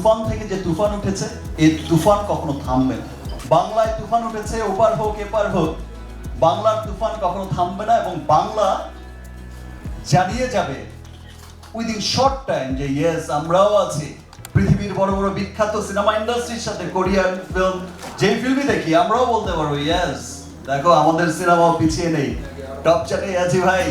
তুফান থেকে যে তুফান উঠেছে এই তুফান কখনো থামবে না। বাংলায় তুফান উঠেছে, ওপার হোক, এপার হোক, বাংলার তুফান কখনো থামবে না এবং বাংলা জানিয়ে যাবে উইদিন শর্ট টাইম যে ইয়েস আমরাও আছি। পৃথিবীর বড় বড় বিখ্যাত সিনেমা ইন্ডাস্ট্রির সাথে কোরিয়ান ফিল্ম যে ফিল্মই দেখি, আমরাও বলতে পারব ইয়েস দেখো, আমাদের সিনেমাও পিছিয়ে নেই। টপ চাটে আছি ভাই।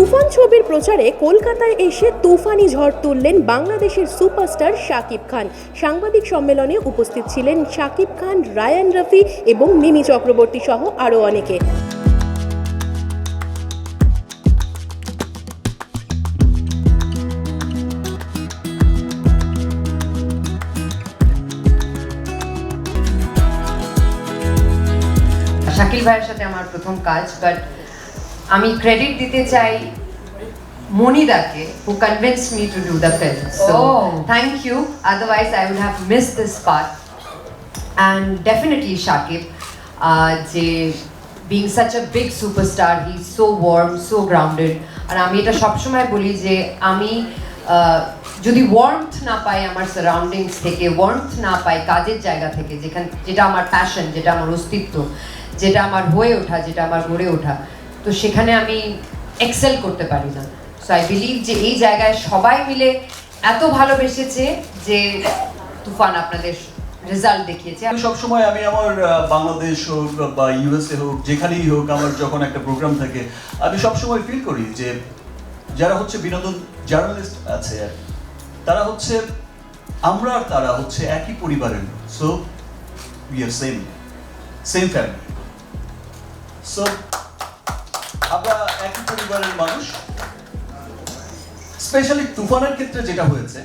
তুফান ছবির প্রচারে কলকাতায় এসে তুফানি ঝড় তুললেন বাংলাদেশের সুপারস্টার শাকিব খান। সাংবাদিক সম্মেলনে উপস্থিত ছিলেন শাকিব খান, রায়ান রফি এবং মিমি চক্রবর্তী সহ আরও অনেকে। শাকিল ভাইয়ের সাথে আমার প্রথম কাজ বাট আমি ক্রেডিট দিতে চাই মনিদাকে who convinced me to do the film so Oh. thank you otherwise I would have missed this part and definitely Shakib uh, being such a big superstar he's so warm so grounded আর আমি এটা সবসময় বলি যে আমি যদি warmth না পাই আমার surroundings থেকে ওয়ার্মথ না পাই কাজের জায়গা থেকে যেখান যেটা আমার প্যাশন যেটা আমার অস্তিত্ব যেটা আমার হয়ে ওঠা যেটা আমার গড়ে ওঠা তো সেখানে আমি এক্সেল করতে পারি না সো আই বিলিভ যে এই জায়গায় সবাই মিলে এত ভালোবেসেছে যে তুফান আপনাদের রেজাল্ট দেখিয়েছে। আমি সবসময় আমি আমার বাংলাদেশ হোক বা ইউএসএ হোক, যেখানেই হোক আমার যখন একটা প্রোগ্রাম থাকে, আমি সবসময় ফিল করি যে যারা হচ্ছে বিনোদন জার্নালিস্ট আছে, তারা হচ্ছে, আমরা আর তারা হচ্ছে একই পরিবারের so we are same same family so আমরা একই পরিবারের মানুষ। স্পেশালি তুফানের ক্ষেত্রে যেটা হয়েছে,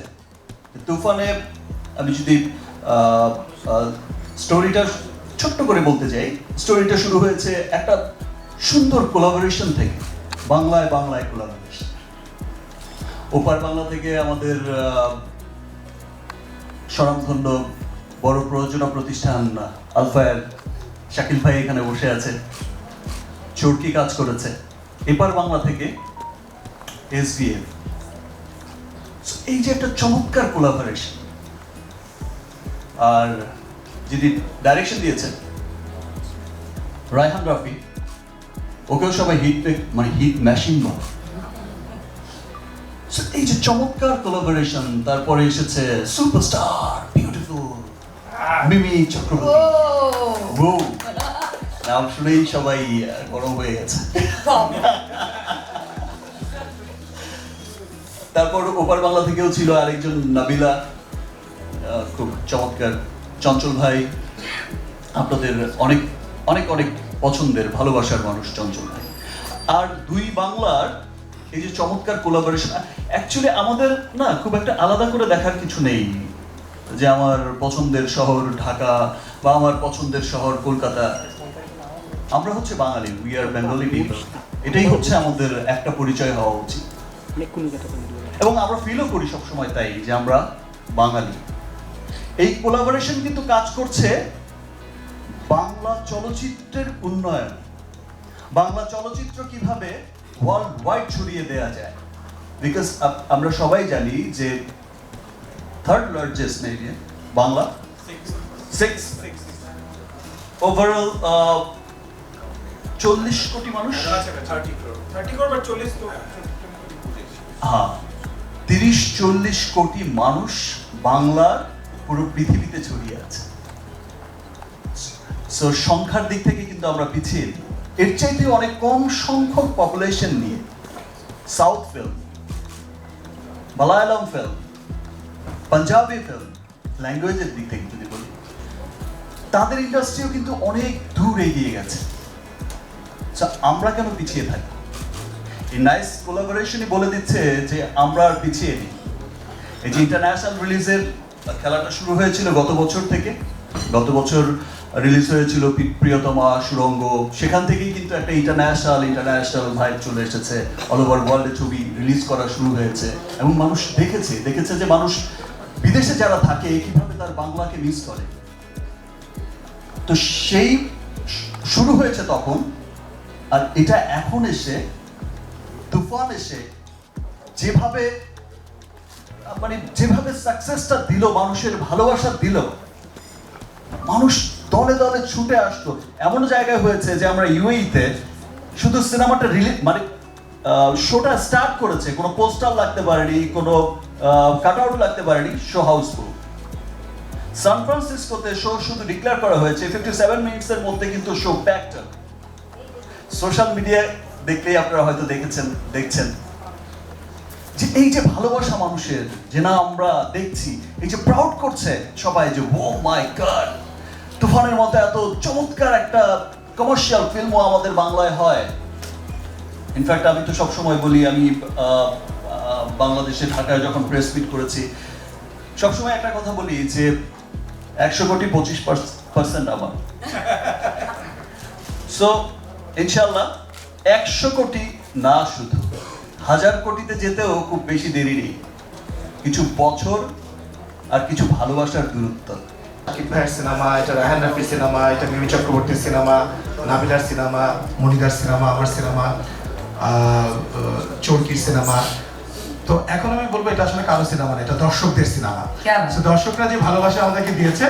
তুফানে আমি যদি স্টোরিটা ছোট্ট করে বলতে চাই স্টোরিটা শুরু হয়েছে একটা সুন্দর কোলাবোরেশন থেকে, বাংলায় বাংলায় কোলাবোরেশন ওপার বাংলা থেকে আমাদের স্বনামধন্য বড় প্রযোজনা প্রতিষ্ঠান আলফায়ার শাকিল ভাই এখানে বসে আছে, চরকি কাজ করেছে। এপার বাংলা থেকে এসবিএফ এই যে একটা চমৎকার কোলাবোরেশন আর যিনি ডাইরেকশন দিয়েছেন। রায়হান রাফি ওকেও সবাই হিট মানে হিট মেশিন বলে এই যে চমৎকার কোলাবোরেশন তারপরে এসেছে সুপারস্টার বিউটিফুল মিমি চক্রবর্তী। নাম শুনেই সবাই গরম হয়ে গেছে। তারপর ওপার বাংলা থেকেও ছিল আরেকজন নাবিলা খুব চমৎকার চঞ্চল ভাই, আপনাদের অনেক অনেক অনেক পছন্দের, ভালোবাসার মানুষ চঞ্চল ভাই। আর দুই বাংলার এই যে চমৎকার কোলাবোরেশন অ্যাকচুয়ালি আমাদের না খুব একটা আলাদা করে দেখার কিছু নেই। যে আমার পছন্দের শহর ঢাকা বা আমার পছন্দের শহর কলকাতা। আমরা হচ্ছে Bangali we are Bengali people এটাই হচ্ছে আমাদের একটা পরিচয় হওয়া উচিত। এবং আমরা ফিলও করি সবসময় তাই যে আমরা বাঙালি। এই কোলাবোরেশন কিন্তু কাজ করছে বাংলা চলচ্চিত্রের উন্নয়ন। বাংলা চলচ্চিত্র কীভাবে ওয়ার্ল্ড ওয়াইড ছড়িয়ে দেয়া যায়। বিকজ আমরা সবাই জানি যে third largest maybe Bangla? Six overall চল্লিশ কোটি মানুষ? চল্লিশ তো হ্যাঁ। তিরিশ চল্লিশ কোটি মানুষ বাংলার পুরো পৃথিবীতে ছড়িয়ে আছে। সো সংখ্যার দিক থেকে কিন্তু আমরা পিছিয়ে এর চাইতে অনেক কম সংখ্যক পপুলেশন নিয়ে south film Malayalam film Punjabi film ল্যাঙ্গুয়েজের দিক থেকে যদি বলি, তাদের ইন্ডাস্ট্রিও কিন্তু অনেক দূর এগিয়ে গেছে। আমরা কেন পিছিয়ে থাকি? এই নাইস কোলাবোরেশনই বলে দিচ্ছে যে আমরা আর পিছিয়ে নেই। এই যে ইন্টারন্যাশনাল রিলিজের খেলাটা শুরু হয়েছিল গত বছর থেকে। গত বছর রিলিজ হয়েছিল প্রিয়তমা, সুরঙ্গ। সেখান থেকেই কিন্তু একটা ইন্টারন্যাশনাল ইন্টারন্যাশনাল ভাইব চলে এসেছে। অল ওভার ওয়ার্ল্ডে ছবি রিলিজ করা শুরু হয়েছে। এবং মানুষ দেখেছে দেখেছে যে মানুষ বিদেশে যারা থাকে, কীভাবে তার বাংলাকে মিস করে। তো সেই শুরু হয়েছে তখন, আর এটা এখন এসে তুফান এসে যেভাবে মানে যেভাবে সাকসেসটা দিল, মানুষের ভালোবাসা দিল, মানুষ দলে দলে ছুটে আসতো এমন জায়গায় হয়েছে যে আমরা ইউএইতে শুধু সিনেমাটা রিলিজ মানে শোটা স্টার্ট করেছে। কোনো পোস্টার লাগতে পারেনি, কোনো কাট আউট লাগতে পারেনি শো হাউসফুল সান ফ্রান্সিসকোতে শো শুধু ডিক্লেয়ার করা হয়েছে ফিফটি সেভেন মিনিটসের মধ্যে কিন্তু শো প্যাকড সোশ্যাল মিডিয়া দেখলেই আপনারা হয়তো দেখেছেন, দেখছেন। যে এই যে ভালোবাসা মানুষের যে না আমরা দেখছি, এই যে প্রাউড করছে সবাই যে ও মাই গড তুফানের মতো এত চমৎকার একটা কমার্শিয়াল ফিল্মও আমাদের বাংলায় হয়। ইনফ্যাক্ট আমি তো সবসময় বলি, আমি বাংলাদেশে ঢাকায় যখন প্রেস মিট করেছি, সবসময় একটা কথা বলি যে, একশো কোটি পঁচিশ পার্সেন্ট আমার। সো ইনশাল্লাহ একশো কোটি না শুধু। হাজার কোটিতে যেতেও খুব বেশি দেরি নেই। কিছু বছর আর কিছু ভালোবাসার দূরত্ব। ভাইয়ের সিনেমা এটা রায়হান রাফির সিনেমা এটা মিমি চক্রবর্তীর সিনেমা নাবিলার সিনেমা মনিদার সিনেমা আমার সিনেমা চরকির সিনেমা। তো এখন আমি বলব এটা আসলে কারও সিনেমা না এটা দর্শকদের সিনেমা। কেন? দর্শকরা যে ভালোবাসা আমাদেরকে দিয়েছে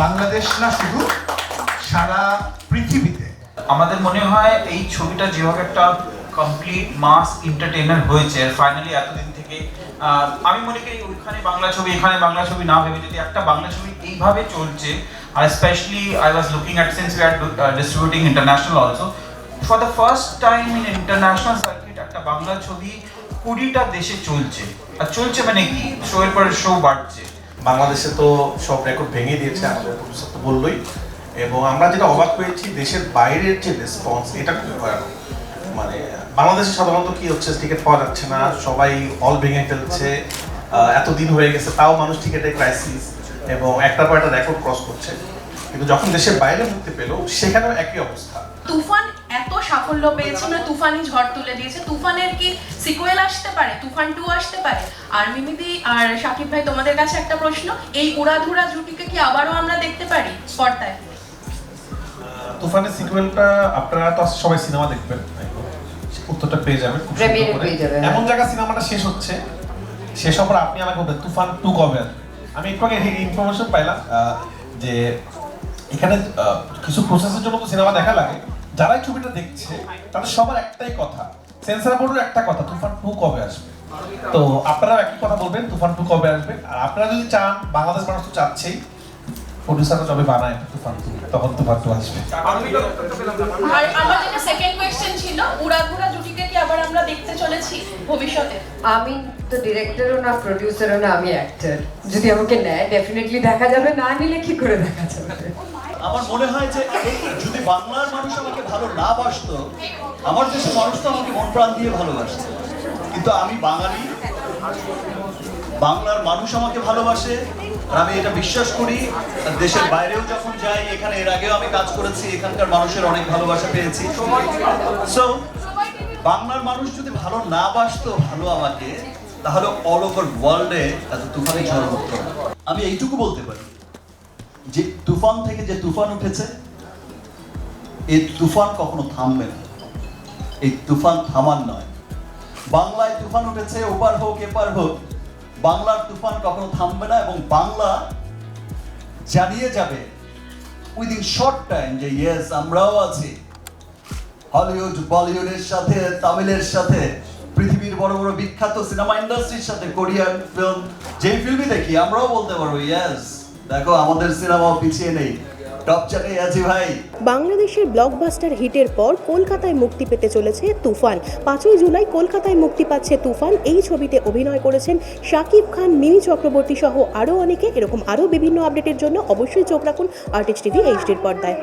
বাংলাদেশ না শুধু সারা পৃথিবীতে। আমাদের মনে হয় এই ছবিটা যেভাবে একটা কমপ্লিট মাস এন্টারটেইনার হয়েছে ফাইনালি এতদিন থেকে আমি মনে করি ওইখানে বাংলা ছবি, এখানে বাংলা ছবি না ভেবে যদি একটা বাংলা ছবি এইভাবে চলছে, আর specially I was looking at since we are distributing international also for the first time in international circuit একটা বাংলা ছবি কুড়িটা দেশে চলছে। আর চলছে মানে কি? শো এর পরে শো বাড়ছে। বাংলাদেশে তো সব রেকর্ড ভেঙে দিয়েছে আমাদের বললোই। এবং আমরা যেটা অবাক হয়েছি দেশের বাইরের যে রেসপন্স এটা খুব ভয়ানক। মানে বাংলাদেশে সাধারণত কি হচ্ছে টিকিট পাওয়া যাচ্ছে না, সবাই হল ভেঙে ফেলছে এতদিন হয়ে গেছে, তাও মানুষ টিকিটের ক্রাইসিস এবং একটার পর একটা রেকর্ড ক্রস করছে। কিন্তু যখন দেশের বাইরে মুক্তি পেল, সেখানেও একই অবস্থা। তুফান এত সাফল্য পেয়েছে মানে তুফানই ঝড় তুলে দিয়েছে। তুফানের কি সিকুয়েল আসতে পারে? তুফান টু আসতে পারে? আর মিমিদি আর সাকিব ভাই, তোমাদের কাছে একটা প্রশ্ন, এই উড়াধুরা জুটিকে কি আবারও আমরা দেখতে পারি পর্দায়? তুফানের সিকুয়েলটা আপনারা তো সবাই সিনেমা দেখবেন। উত্তরটা পেয়ে যাবেন খুব সুন্দর করে। পেয়ে যাবেন, হ্যাঁ। এমন জায়গা সিনেমাটা শেষ হচ্ছে। শেষ হওয়ার পর আপনি আমাকে বলবেন তুফান টু কবে আসবে? আমি একটু আগে ইনফরমেশন পাইলাম যে এখানে কিছু প্রসেসের জন্য তো সিনেমা দেখা লাগে। যারাই ছবিটা দেখছে তাদের সবার একটাই কথা। সেন্সার বোর্ডের একটা কথা তুফান টু কবে আসবে? তো আপনারা একই কথা বলবেন তুফান টু কবে আসবে? আর আপনারা যদি চান বাংলাদেশ মানুষ তো চাচ্ছেই। প্রডিউসাররা যবে বানায় তুফান তখন তুফান টু আসবে। আর আমার যেটা সেকেন্ড কোয়েশ্চেন ছিল উড়াধুরা জুটিকে কি আবার আমরা দেখতে চলেছি ভবিষ্যতে? আমি তো ডিরেক্টরও না প্রডিউসারও না আমি অ্যাক্টর যদি আমাকে নেয় ডেফিনেটলি দেখা যাবে না নিলে কি করে দেখা যাবে? আমার মনে হয় যে যদি বাংলার মানুষ আমাকে ভালো না বাসতো আমার দেশের মানুষ তো আমাকে মন প্রাণ দিয়ে ভালোবাসত। কিন্তু আমি বাঙালি বাংলার মানুষ আমাকে ভালোবাসে, আর আমি এটা বিশ্বাস করি। দেশের বাইরেও যখন যাই, এখানে এর আগেও আমি কাজ করেছি, এখানকার মানুষের অনেক ভালোবাসা পেয়েছি। সো বাংলার মানুষ যদি ভালো না বাসতো, ভালো আমাকে, তাহলে অল ওভার ওয়ার্ল্ডে এত তুফানি ঝড় উঠতো। আমি এইটুকু বলতে পারি। যে তুফান থেকে যে তুফান উঠেছে, এই তুফান কখনো থামবে না। এই তুফান থামার নয়। বাংলায় তুফান উঠেছে, ওপার হোক, এপার হোক বাংলার তুফান কখনো থামবে না এবং বাংলা জানিয়ে যাবে উইদিন শর্ট টাইম যে ইয়েস আমরাও আছি। হলিউড বলিউডের সাথে, তামিলের সাথে, পৃথিবীর বড় বড় বিখ্যাত সিনেমা ইন্ডাস্ট্রির সাথে কোরিয়ান ফিল্ম যে ফিল্মই দেখি, আমরাও বলতে পারব ইয়েস দেখো, আমাদের সিনেমাও পিছিয়ে নেই। বাংলাদেশের ব্লকবাস্টার হিটের পর কলকাতায় মুক্তি পেতে চলেছে তুফান। পাঁচই জুলাই কলকাতায় মুক্তি পাচ্ছে তুফান। এই ছবিতে অভিনয় করেছেন শাকিব খান মিনি চক্রবর্তী সহ আরও অনেকে। এরকম আরও বিভিন্ন আপডেটের জন্য অবশ্যই চোখ রাখুন আর্টিস্ট টিভি এইচডির পর্দায়।